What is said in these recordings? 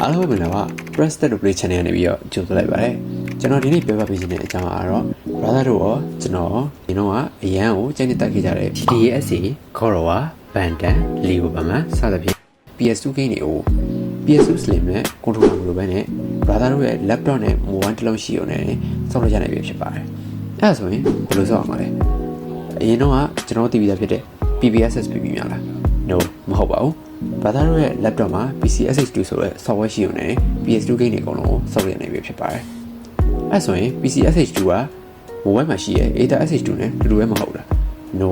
အားလုံးပဲမင်္ဂလာပါ Press Start Play Channel ကနေပြီးတော့ကြိုဆိုလိုက်ပါတယ်ကျွန်တော်ဒီနေ့ပြောပြပေးခြင်းတဲ့အကြောင်းကတော့ brother တို့ရောကျွန်တော်ဒီတော့ကအရန်ကိုကြိုက်နေတက်ခဲ့ကြတဲ့ TDSA Korowa Bandan Leo Bama စသဖြင့် PS2 game တွေကို PS2 Slim နဲ့ controller လိုပဲနဲ့ brother တို့ရဲ့ laptop နဲ့ mobile တစ်လုံးရှိရုံနဲ့စောင့်လို့ရနိုင်ပြီဖြစ်ပါတယ်အဲ့ဒါဆိုရင်ဘယ်လိုစောင့်အောင်မလဲအရင်တော့ကကျွန်တော်သိပြီးသားဖြစ်တဲ့ PPSS ပြပြများလား no မဟုတ်ပါဘူး brother တို့ရဲ့ laptop မှာ PCSH2 ဆိုတဲ့ software ရှိရုံနဲ့ PS2 game တွေအကုန်လုံးကိုစောင့်ရနိုင်ပြီဖြစ်ပါတယ်အဲ့ဆိုရင် PCSH2 က mobile မှာရှိရဲ့ Ada SH2 နဲ့တူတူပဲမဟုတ်လား no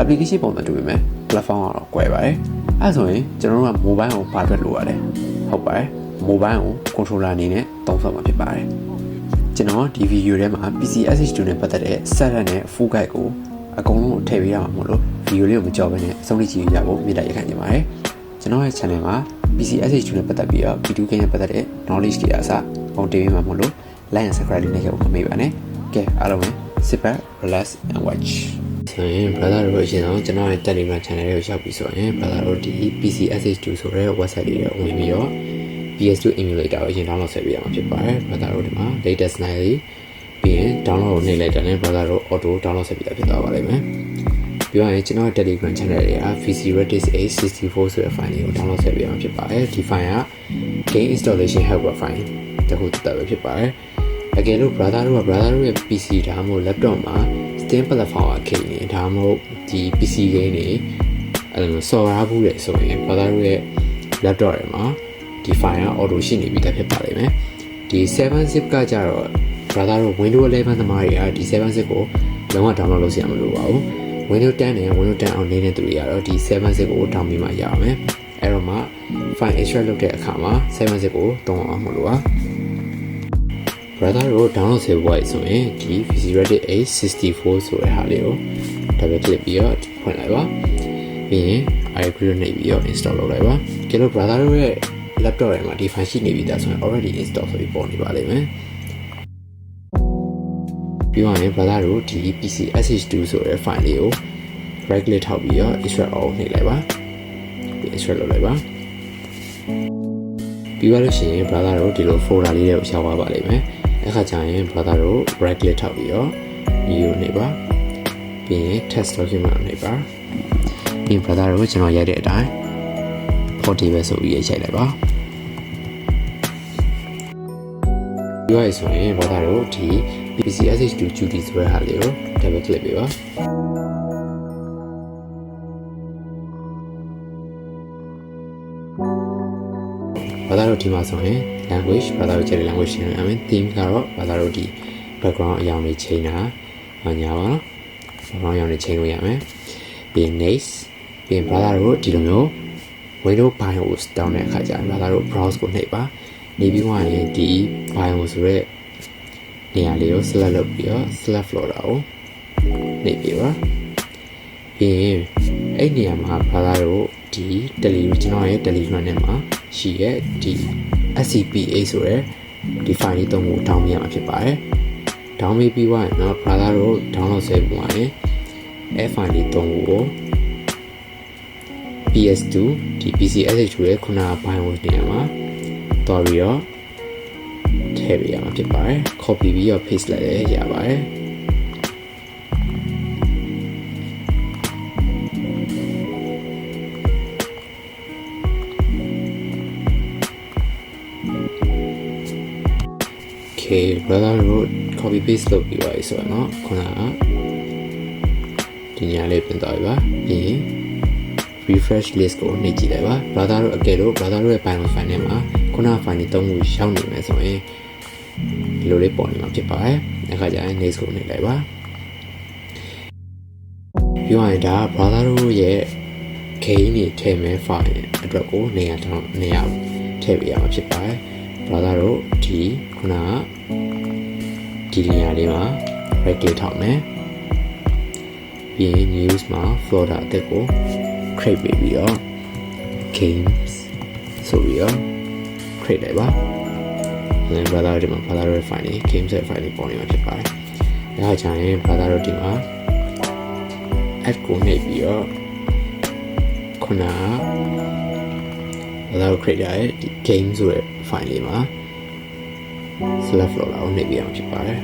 application ပုံစံတူပေမဲ့ platform ကတော့ကွဲပါတယ်အဲ့ဆိုရင်ကျွန်တော်တို့က mobile ကိုဘာအတွက်လိုရလဲဟုတ်ပါတယ် mobile ကို controller အနေနဲ့သုံးဆောင်မှာဖြစ်ပါတယ်ကျွန်တော်ဒီဗီဒီယိုထဲမှာ PCSH2 နဲ့ပတ်သက်တဲ့ setup နဲ့ full guide ကိုအကုန်လုံးကိုထည့်ပေးရမှာမို့လို့ဗီဒီယိုလေးကိုမကြောက်ဘဲနဲ့အဆုံးထိကြည့်ကြဖို့မြစ်တာရခံနေပါတယ် ကျွန်တော်ရဲ့ channel မှာ PCSH2 နဲ့ပတ်သက်ပြီးတော့ V2 game နဲ့ပတ်သက်တဲ့ knowledge တွေအစပုံတင်ပေးမှာမို့လို့ like and subscribe လေးနဲ့ခဲ့ဖို့မမေ့ပါနဲ့ကဲအားလုံးပဲ sit back relax and watch ဆိုရင် brother တို့အရင်တော့ကျွန်တော်ရဲ့ Telegram channel လေးကိုရောက်ပြီဆိုရင် brother တို့ဒီ PCSH2 ဆိုတဲ့ website လေးကိုဝင်ပြီးတော့ PS2 emulator ကိုအရင် download ဆက်ပေးရမှာဖြစ်ပါတယ် brother တို့ဒီမှာ latest နိုင်လေးပြီးရင် download ကိုနှိပ်လိုက်တဲ့နဲ့ brother တို့ auto download ဆက်ပေးတာဖြစ်သွားပါလိမ့်မယ် ပြောရရင်ကျွန်တော် Telegram channel တွေက VC Redis A64 ဆိုတဲ့ file လေးကို download ဆက်ပေးရမှာဖြစ်ပါတယ်ဒီ file က game installation helper file တခုတက်ပဲဖြစ်ပါတယ်အကယ်လို့ brother တို့က brother တို့ရဲ့ PC ဒါမှမဟုတ် laptop မှာ Steam platform ကခိနေဒါမှမဟုတ်ဒီ PC game တွေအဲ့လိုဆော်ရဘူးလေဆိုရင် brother တို့ရဲ့ laptop တွေမှာဒီ file က auto ရှိနေပြီတက်ဖြစ်ပါလိမ့်မယ်ဒီ 7zip ကကြတော့ brother တို့ Windows 11သမားတွေကဒီ 7zip ကိုလုံးဝ download လုပ်စရာမလိုပါဘူး Windows 10နဲ့ Windows 10 on နေတဲ့သူတွေကတော့ဒီ 7zip ကို download ပြီးမှရအောင်မယ်အဲ့တော့မှ file extract လုပ်တဲ့အခါမှာ 7zip ကိုတုံးအောင်မလို့ပါ brother တို့ download ဆယ်ဖို့ဆိုရင်ဒီ VC Reddit A64 ဆိုတဲ့ဟာလေးကို double click ပြီးတော့ဖွင့်လိုက်ပါပြီးရင် iCloud ကိုနှိပ်ပြီးတော့ install လုပ်လိုက်ပါကျလို့ brother တို့ရဲ့ laptop ထဲမှာဒီ file ရှိနေပြီဒါဆိုရင် already install ဆိုပြီးပေါ်နေပါလိမ့်မယ် ပြီးတော့ရင် brother တို့ဒီ PC sh2 ဆိုတဲ့ file လေးကို right click ထောက်ပြီးတော့ extract all နှိပ်လိုက်ပါပြီး extract လုပ်လိုက်ပါပြီးသွားလို့ရှိရင် brother တို့ဒီလို folder လေးတွေကိုရှားသွားပါလိမ့်မယ်အခါကျရင် brother တို့ right click ထောက်ပြီးတော့ new နှိပ်ပါပြီးရင် test document နှိပ်ပါပြီး brother တို့ကျွန်တော်ရိုက်တဲ့အတိုင်း 40ပဲဆိုပြီးရိုက်လိုက်ပါပြီးရဆိုရင် brother တို့ဒီ PC SH2 duty ဆိုတဲ့ဟာလေးကို double click ပေးပါဘာသာတို့ဒီမှာဆိုရင် language ဘာသာတို့ကျတဲ့ language ရှင်းရမယ် theme ကတော့ဘာသာတို့ဒီ background အရောင်တွေချိန်တာညာပါနော် background အရောင်တွေချိန်လို့ရမယ်ပြီး next ပြီးရင်ဘာသာတို့ဒီလိုမျိုး Windows BIOS တောင်းတဲ့အခါကျရင်ဘာသာတို့ browse ကိုနှိပ်ပါနေပြီးမှရင်ဒီ BIOS ဆိုတဲ့ နေရာလေးကို select လုပ်ပြီးတော့ select floater ကိုနှိပ်ပြီးပါပြီးရင်အဲ့နေရာမှာဘာသာတို့ဒီ Telegram ကျွန်တော်ရဲ့ Telegram နဲ့မှာရှိရဲ့ဒီ SCPA ဆိုတဲ့ဒီ file လေးသုံးဖို့တောင်းပြရမှာဖြစ်ပါတယ်။ down ပြီးပြီးွားရင်တော့ browser တို့ download ဆဲပုံရတယ် F file လေးသုံးဖို့ PS2 ဒီ PCSH ရဲ့ခုနက BIOS နေရာမှာတော်ပြီးတော့ ထည့်ပေးရမှာဖြစ်ပါတယ် copy ပြီးတော့ paste လိုက်ရရပါတယ်โอเค brother တို့ copy paste လုပ်ပြီးပါပြီဆိုတော့เนาะခုနကဒီညာလေးပြင်သွားပြီပါပြီးရင် refresh list ကိုနှိပ်ကြည့်လိုက်ပါ brother တို့အကယ်လို့ brother တို့ရဲ့ binary file ထဲမှာခုန file တွေသုံးခုရောက်နေမယ်ဆိုရင် ဒီလိုလေးပေါ်နေမှာဖြစ်ပါတယ်အခါကျရင် next ကိုနှိပ်လိုက်ပါပြောရရင်ဒါ brother တို့ရဲ့ game တွေထည့်မယ် file အတွက်ကိုနေရာတောင်းနေရာထည့်ပေးရမှာဖြစ်ပါတယ် brother တို့ဒီခုနကဒီနေရာလေးမှာ right click ထောက်မယ်ပြီးရင် news မှာ folder အသစ်ကို create ပေးပြီးတော့ games ဆိုပြီးတော့ create လိုက်ပါ။ အဲ brother ဒီမှာ brother ရဲ့ file လေး games ရဲ့ file လေးပေါ်နေမှာဖြစ်ပါတယ်။ဒါကြောင့်ရင် brother တို့ဒီမှာ add ကိုနှိပ်ပြီးတော့ခုနဘာသာတို့ create ရတဲ့ဒီ game ဆိုတဲ့ file လေးမှာ select flow လာကိုနှိပ်ပြအောင်ဖြစ်ပါတယ်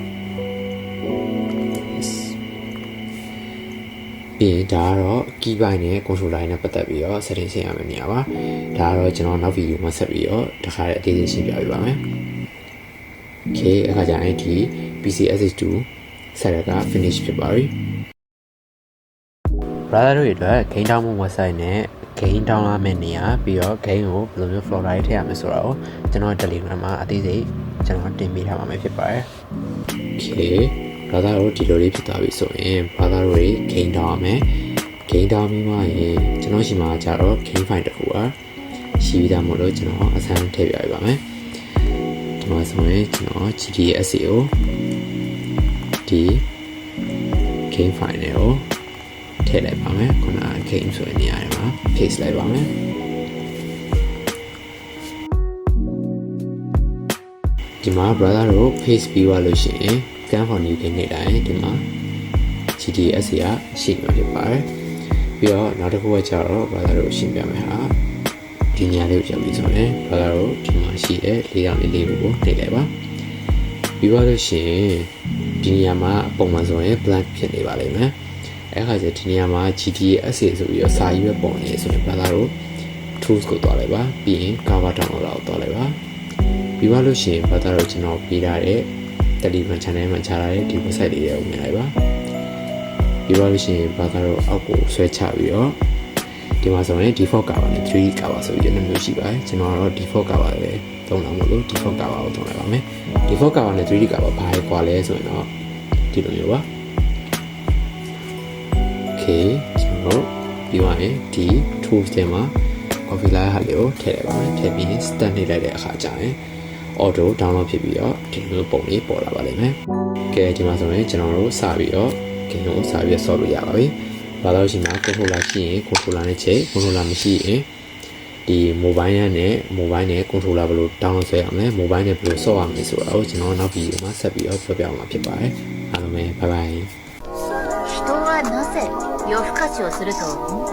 yes ပြီးရင်ဒါကတော့ key ပိုင်းနဲ့ controller နဲ့ပတ်သက်ပြီးတော့ setting ရှင်းရမယ့်နေရာပါဒါကတော့ကျွန်တော်နောက် video မှာဆက်ပြီးတော့တခါတည်းအသေးစိတ်ရှင်းပြပေးပါမယ် okay အခါကျရင်ဒီ PC SH2 ဆက်ရက finish ဖြစ်ပါပြီ brother တို့အတွက် game down မှု website နဲ့ game down လာမယ့်နေရာပြီးတော့ game ကိုဘယ်လိုမျိုး flow ride ထည့်ရမလဲဆိုတော့ကျွန်တော် Telegram မှာအသေးစိတ်ကျွန်တော်တင်ပေးထားပါမယ်ဖြစ်ပါတယ် okay brother တို့ဒီလိုလေးဖြစ်သွားပြီဆိုရင် brother တို့တွေ game down ရမယ် game down ပြီးမှရင်ကျွန်တော်ရှိမှာကြတော့ game file တစ်ခုပါရှိပြီးသားမို့လို့ကျွန်တော်အဆန်းထည့်ပြရပါမယ် ဒီမှာဆိုရင်ကျွန်တော် GTS ကိုဒီ game file နဲ့ကိုထည့်လိုက်ပါမယ်ခုနက game ဆိုတဲ့နေရာမှာ paste လိုက်ပါမယ်ဒီမှာ brother တို့ paste ပြီးသွားလို့ရှိရင် scan for new game နေတိုင်းဒီမှာ GTS ကရှိမှာဖြစ်ပါတယ်ပြီးတော့နောက်တစ်ခုကကျတော့ brother တို့ရှင်းပြမယ်ဟာ ဒီနေရာလေးကိုကြောက်ပြီးဆိုရင် brother တို့ဒီမှာရှိတဲ့လေးတောင်လေးလေးကိုနှိပ်လိုက်ပါပြီးတော့လို့ရှိရင်ဒီနေရာမှာပုံမှန်ဆိုရင် blank ဖြစ်နေပါလိမ့်မယ်အဲ့ခါကျဒီနေရာမှာ GTS ဆိုပြီးတော့စာရေးပဲပုံနေဆိုရင် brother တို့ tools ကိုတွားလိုက်ပါပြီးရင် cover download လောက်တွားလိုက်ပါပြီးသွားလို့ရှိရင် brother တို့ကျွန်တော်ပေးထားတဲ့ Telegram channel မှာချထားတဲ့ဒီ website လေးတွေကိုမြင်လိုက်ပါပြီးသွားလို့ရှိရင် brother တို့အောက်ကိုဆွဲချပြီးတော့ ဒီမှာဆိုရင် default cover နဲ့ 3D cover ဆိုပြီးနှစ်မျိုးရှိပါတယ်ကျွန်တော်ကတော့ default cover ပဲသုံးလာမလို့ default cover ကိုသုံးလိုက်ပါမယ် default cover နဲ့ 3D cover ဘာလဲကွာလဲဆိုရင်တော့ဒီလိုမျိုးပါ okay ကျွန်တော်တို့ပြီးသွားရင်ဒီ tools ထဲမှာ coffee layer ဟာလေးကိုထည့်လိုက်ပါမယ်ထည့်ပြီးရင် start နေလိုက်တဲ့အခါကျရင် auto download ဖြစ်ပြီးတော့ဒီလိုပုံလေးပေါ်လာပါလိမ့်မယ်ကဲဒီမှာဆိုရင်ကျွန်တော်တို့စပြီးတော့ game ကိုစပြီးတော့ဆော့လို့ရပါပြီ ဘာလို့ရှိမှာ controller ရှိရင် controller နဲ့ချိန် controller မရှိရင်ဒီ mobile နဲ့ mobile နဲ့ controller ဘယ်လို download ဆွဲရမလဲ mobile နဲ့ဘယ်လိုဆော့ရမလဲဆိုတာကိုကျွန်တော်နောက် video မှာဆက်ပြီးတော့ပြောပြမှာဖြစ်ပါတယ်အားလုံးပဲ bye bye 人はなぜ夜更かしをすると思う